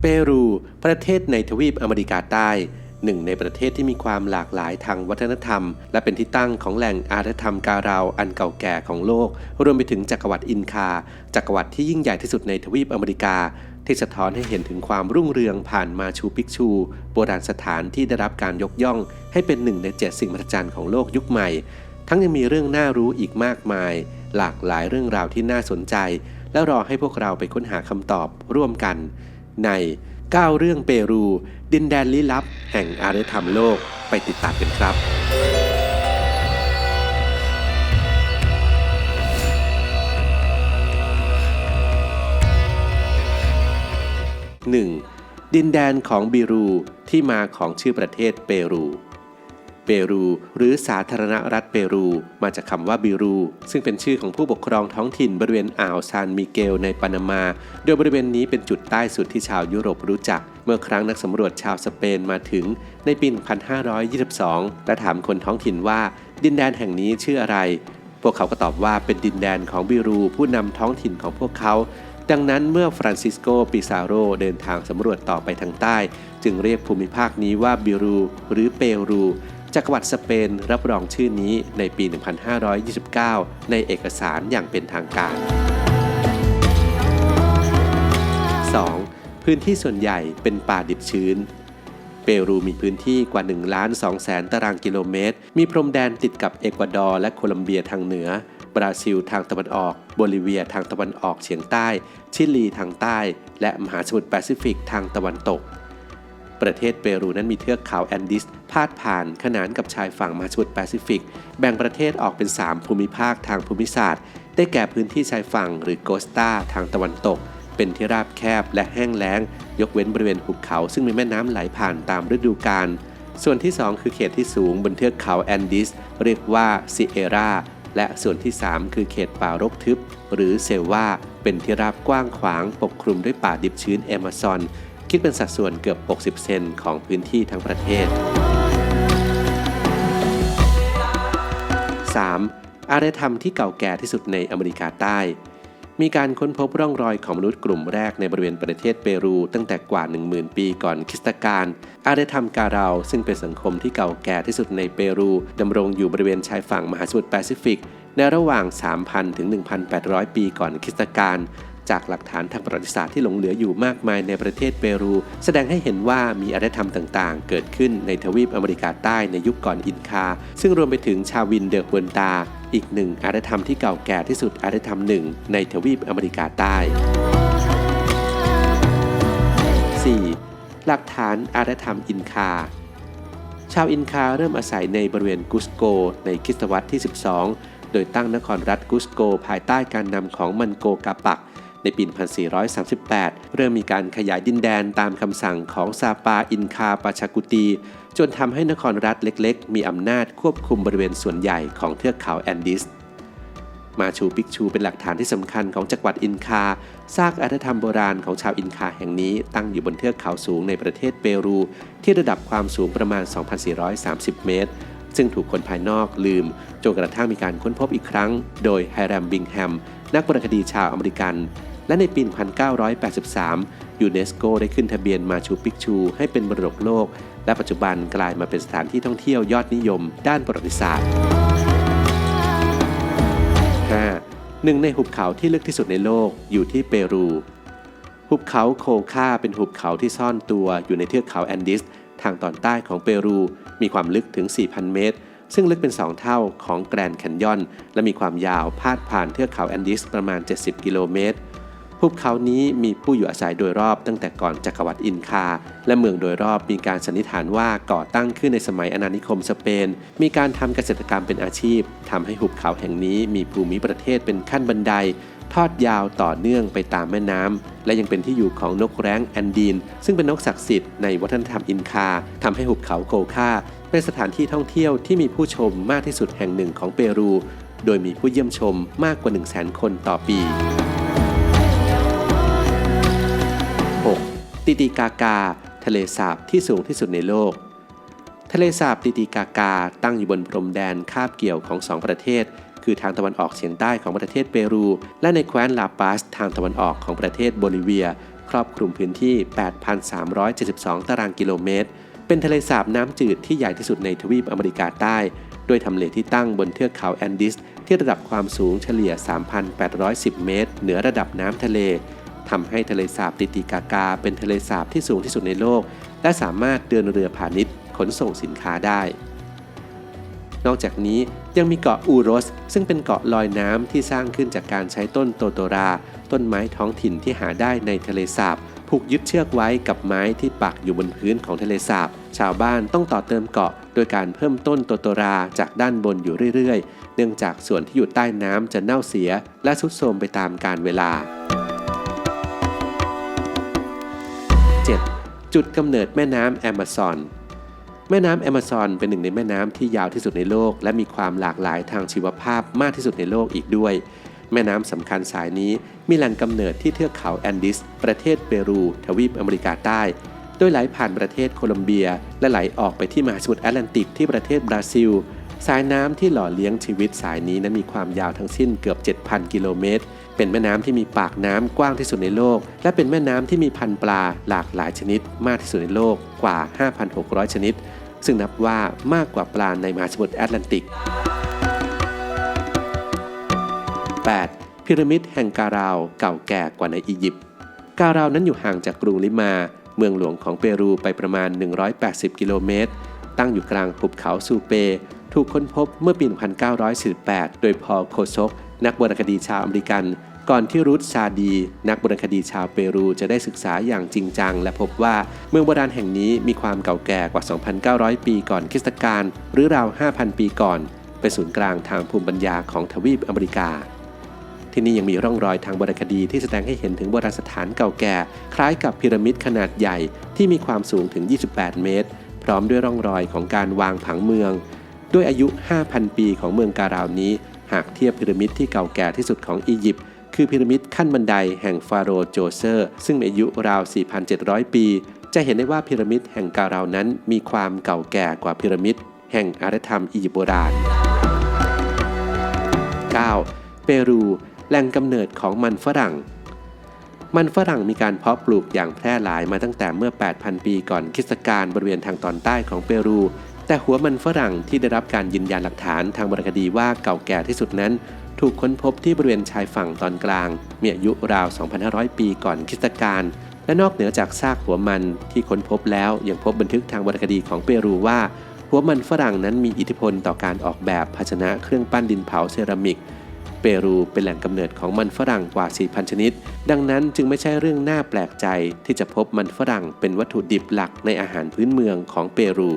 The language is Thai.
เปรู ประเทศในทวีปอเมริกาใต้หนึ่งในประเทศที่มีความหลากหลายทางวัฒนธรรม และเป็นที่ตั้งของแหล่งอารยธรรมการาวอันเก่าแก่ของโลก รวมไปถึงจักรวรรดิอินคา จักรวรรดิที่ยิ่งใหญ่ที่สุดในทวีปอเมริกา ที่สะท้อนให้เห็นถึงความรุ่งเรืองผ่านมาชูปิกชู โบราณสถานที่ได้รับการยกย่อง ให้เป็นหนึ่งในเจ็ดสิ่งมหัศจรรย์ของโลกยุคใหม่ ทั้งยังมีเรื่องน่ารู้อีกมากมาย หลากหลายเรื่องราวที่น่าสนใจ และรอให้พวกเราไปค้นหาคำตอบร่วมกัน ใน 9 เรื่องเปรู ดินแดนลี้ลับ แห่งอารยธรรมโลกไปติดตามกันครับ 1. ดินแดนของบิรูที่มาของชื่อประเทศเปรู เปรู หรือสาธารณรัฐเปรู มาจากคำว่าบิรู ซึ่งเป็นชื่อของผู้ปกครองท้องถิ่นบริเวณอ่าวซานมิเกลในปานามา โดยบริเวณนี้เป็นจุดใต้สุดที่ชาวยุโรปรู้จัก เมื่อครั้งนักสำรวจชาวสเปนมาถึงในปี 1522 และถามคนท้องถิ่นว่า ดินแดนแห่งนี้ชื่ออะไร พวกเขาก็ตอบว่าเป็นดินแดนของบิรูผู้นำท้องถิ่นของพวกเขาดังนั้นเมื่อฟรานซิสโกปิซาโรเดินทางสำรวจต่อไปทางใต้ จึงเรียกภูมิภาคนี้ว่าบิรู หรือเปรู จักรวรรดิสเปนรับรองชื่อนี้ในปี 1529 ในเอกสารอย่างเป็นทางการ 2. พื้นที่ส่วนใหญ่เป็นป่าดิบชื้น เปรูมีพื้นที่กว่า1ล้าน2แสนตารางกิโลเมตร มีพรมแดนติดกับเอกวาดอร์และโคลัมเบียทางเหนือ บราซิลทางตะวันออก โบลิเวียทางตะวันออกเฉียงใต้ ชิลีทางใต้ และมหาสมุทรแปซิฟิกทางตะวันตก ประเทศเปรูนั้นมีเทือกเขาแอนดิส พาดผ่านขนานกับชายฝั่งมหาสมุทรแปซิฟิก แบ่งประเทศออกเป็น 3 ภูมิภาคทางภูมิศาสตร์ ได้แก่พื้นที่ชายฝั่งหรือโกสตาทางตะวันตก เป็นที่ราบแคบและแห้งแล้ง ยกเว้นบริเวณหุบเขา ซึ่งมีแม่น้ำไหลผ่านตามฤดูกาล ส่วนที่ 2 คือเขตที่สูงบนเทือกเขาแอนดิส เรียกว่าซิเอราและส่วนที่ 3 คือเขตป่ารกทึบ หรือเซลวาเป็นที่ราบกว้างขวางปกคลุมด้วยป่าดิบชื้นแอมะซอน คิดเป็นสัดส่วนเกือบ 60 เซนของพื้นที่ทั้งประเทศ 3. อารยธรรมที่เก่าแก่ที่สุดในอเมริกาใต้ มีการค้นพบร่องรอยของมนุษย์กลุ่มแรกในบริเวณประเทศเปรูตั้งแต่กว่า 10,000 ปีก่อนคริสตกาล อารยธรรมการาวซึ่งเป็นสังคมที่เก่าแก่ที่สุดในเปรูดำรงอยู่บริเวณชายฝั่งมหาสมุทรแปซิฟิก ในระหว่าง 3,000 ถึง 1,800 ปีก่อนคริสตกาล จากหลักฐานทางประวัติศาสตร์ที่หลงเหลืออยู่มากมายในประเทศเปรู แสดงให้เห็นว่ามีอารยธรรมต่างๆ เกิดขึ้นในทวีปอเมริกาใต้ในยุคก่อนอินคา ซึ่งรวมไปถึงชาวินเดอร์ฮวนตา อีกหนึ่งอารยธรรมที่เก่าแก่ที่สุดอารยธรรมหนึ่งในทวีปอเมริกาใต้ 4. หลักฐานอารยธรรมอินคาชาวอินคาเริ่มอาศัยในบริเวณกุสโก ในคริสตวรรษที่ 12 โดยตั้งนครรัฐกุสโก ภายใต้การนำของมันโกกาปัก ในปี 1438 เริ่มมีการขยายดินแดนตามคำสั่งของซาปาอินคาปาชากุตี จนทำให้นครรัฐเล็กๆ มีอำนาจควบคุมบริเวณส่วนใหญ่ของเทือกเขาแอนดิส มาชูปิกชูเป็นหลักฐานที่สำคัญของจักรวรรดิอินคา ซากอารยธรรมโบราณของชาวอินคาแห่งนี้ตั้งอยู่บนเทือกเขาสูงในประเทศเปรู ที่ระดับความสูงประมาณ 2,430 เมตร ซึ่งถูกคนภายนอกลืม จนกระทั่งมีการค้นพบอีกครั้ง โดยไฮแรมบิงแฮม นักวรรณคดีชาวอเมริกัน และในปี 1983 ยูเนสโกได้ขึ้นทะเบียนมาชูปิกชู ให้เป็นมรดกโลก และปัจจุบันกลายมาเป็นสถานที่ท่องเที่ยวยอดนิยม ด้านประวัติศาสตร์ 5. หนึ่งในหุบเขาที่ลึกที่สุดในโลกอยู่ที่เปรู หุบเขาโคคาเป็นหุบเขาที่ซ่อนตัวอยู่ในเทือกเขาแอนดิส ทางตอนใต้ของเปรูมีความลึกถึง 4,000 เมตร ซึ่งลึกเป็น 2 เท่าของแกรนด์แคนยอน และมีความยาวพาดผ่านเทือกเขาแอนดิสประมาณ 70 กิโลเมตรหุบเขานี้มีผู้อยู่อาศัยโดยรอบตั้งแต่ก่อนจักรวรรดิอินคา และเมืองโดยรอบมีการสันนิษฐานว่าก่อตั้งขึ้นในสมัยอาณานิคมสเปน มีการทำเกษตรกรรมเป็นอาชีพทำให้หุบเขาแห่งนี้มีภูมิประเทศเป็นขั้นบันได ทอดยาวต่อเนื่องไปตามแม่น้ำและยังเป็นที่อยู่ของนกแร้งแอนดีน ซึ่งเป็นนกศักดิ์สิทธิ์ในวัฒนธรรมอินคาทำให้หุบเขาโคคาเป็นสถานที่ท่องเที่ยวที่มีผู้ชมมากที่สุดแห่งหนึ่งของเปรู โดยมีผู้เยี่ยมชมมากกว่า 1 0 0 0 0 0 คนต่อปี 6. ติติกากา ทะเลสาบที่สูงที่สุดในโลก ทะเลสาบติติกากาตั้งอยู่บนพรมแดนคาบเกี่ยวของสองประเทศ คือทางตะวันออกเฉียงใต้ของประเทศเปรู และในแคว้นลาปาสทางตะวันออกของประเทศโบลิเวีย ครอบคลุมพื้นที่ 8,372 ตารางกิโลเมตร เป็นทะเลสาบน้ำจืดที่ใหญ่ที่สุดในทวีปอเมริกาใต้โดยทำเลที่ตั้งบนเทือกเขาแอนดิส ที่ระดับความสูงเฉลี่ย 3,810 เมตร เหนือระดับน้ำทะเลทำให้ทะเลสาบติติกากา เป็นทะเลสาบที่สูงที่สุดในโลก และสามารถเดินเรือพาณิชย์ขนส่งสินค้าได้ นอกจากนี้ยังมีเกาะอูโรส ซึ่งเป็นเกาะลอยน้ำที่สร้างขึ้นจากการใช้ต้นโตโตรา ต้นไม้ท้องถิ่นที่หาได้ในทะเลสาบผูกยึดเชือกไว้กับไม้ที่ปักอยู่บนพื้นของทะเลสาบ ชาวบ้านต้องต่อเติมเกาะ โดยการเพิ่มต้นโตโตราจากด้านบนอยู่เรื่อยๆ เนื่องจากส่วนที่อยู่ใต้น้ำจะเน่าเสีย และทรุดโทรมไปตามกาลเวลา 7. จุดกำเนิดแม่น้ำแอมะซอน แม่น้ำแอมะซอนเป็นหนึ่งในแม่น้ำที่ยาวที่สุดในโลก และมีความหลากหลายทางชีวภาพมากที่สุดในโลกอีกด้วย แม่น้ำสำคัญสายนี้มีแหล่งกำเนิดที่เทือกเขาแอนดิส ประเทศเปรูทวีปอเมริกาใต้ โดยไหลผ่านประเทศโคลอมเบีย และไหลออกไปที่มหาสมุทรแอตแลนติกที่ประเทศบราซิล สายน้ำที่หล่อเลี้ยงชีวิตสายนี้นั้นมีความยาวทั้งสิ้นเกือบ 7,000 กิโลเมตร เป็นแม่น้ำที่มีปากน้ำกว้างที่สุดในโลก และเป็นแม่น้ำที่มีพันธุ์ปลาหลากหลายชนิด มากที่สุดในโลกกว่า 5,600 ชนิด ซึ่งนับว่ามากกว่าปลาในมหาสมุทรแอตแลนติก 8. พีระมิดแห่งการาวเก่าแก่กว่าในอียิปต์การาวนั้นอยู่ห่างจากกรุงลิมา เมืองหลวงของเปรูไปประมาณ 180 กิโลเมตร ตั้งอยู่กลางหุบเขาซูเป ถูกค้นพบเมื่อปี 1948 โดยพอลโคซกนักโบราณคดีชาวอเมริกัน ก่อนที่รุธซาดี นักโบราณคดีชาวเปรูจะได้ศึกษาอย่างจริงจัง และพบว่าเมืองโบราณแห่งนี้มีความเก่าแก่กว่า 2,900 ปีก่อนคริสตกาลหรือราว 5,000 ปีก่อน เป็นศูนย์กลางทางภูมิปัญญาของทวีปอเมริกา ที่นี่ยังมีร่องรอยทางโบราณคดีที่แสดงให้เห็นถึงโบราณสถานเก่าแก่ คล้ายกับพีระมิดขนาดใหญ่ที่มีความสูงถึง 28 เมตร พร้อมด้วยร่องรอยของการวางผังเมือง ด้วยอายุ 5,000 ปีของเมืองการาวนี้ หากเทียบพีระมิดที่เก่าแก่ที่สุดของอียิปต์ คือพีระมิดขั้นบันไดแห่งฟาโรห์โจเซอร์ ซึ่งมีอายุราว 4,700 ปี จะเห็นได้ว่าพีระมิดแห่งการาวนั้นมีความเก่าแก่กว่าพีระมิดแห่งอารยธรรมอียิปต์โบราณ 9. เปรู แหล่งกำเนิดของมันฝรั่ง มันฝรั่งมีการเพาะปลูกอย่างแพร่หลายมาตั้งแต่เมื่อ 8,000 ปีก่อนคริสตกาลบริเวณทางตอนใต้ของเปรู แต่หัวมันฝรั่งที่ได้รับการยืนยันหลักฐานทางโบราณคดีว่าเก่าแก่ที่สุดนั้น ถูกค้นพบที่บริเวณชายฝั่งตอนกลาง มีอายุราว 2,500 ปีก่อนคริสตกาลและนอกเหนือจากซากหัวมันที่ค้นพบแล้วยังพบบันทึกทางวรรณคดีของเปรูว่า หัวมันฝรั่งนั้นมีอิทธิพลต่อการออกแบบภาชนะเครื่องปั้นดินเผาเซรามิก เปรูเป็นแหล่งกำเนิดของมันฝรั่งกว่า 4,000 ชนิด ดังนั้นจึงไม่ใช่เรื่องน่าแปลกใจที่จะพบมันฝรั่งเป็นวัตถุดิบหลักในอาหารพื้นเมืองของเปรู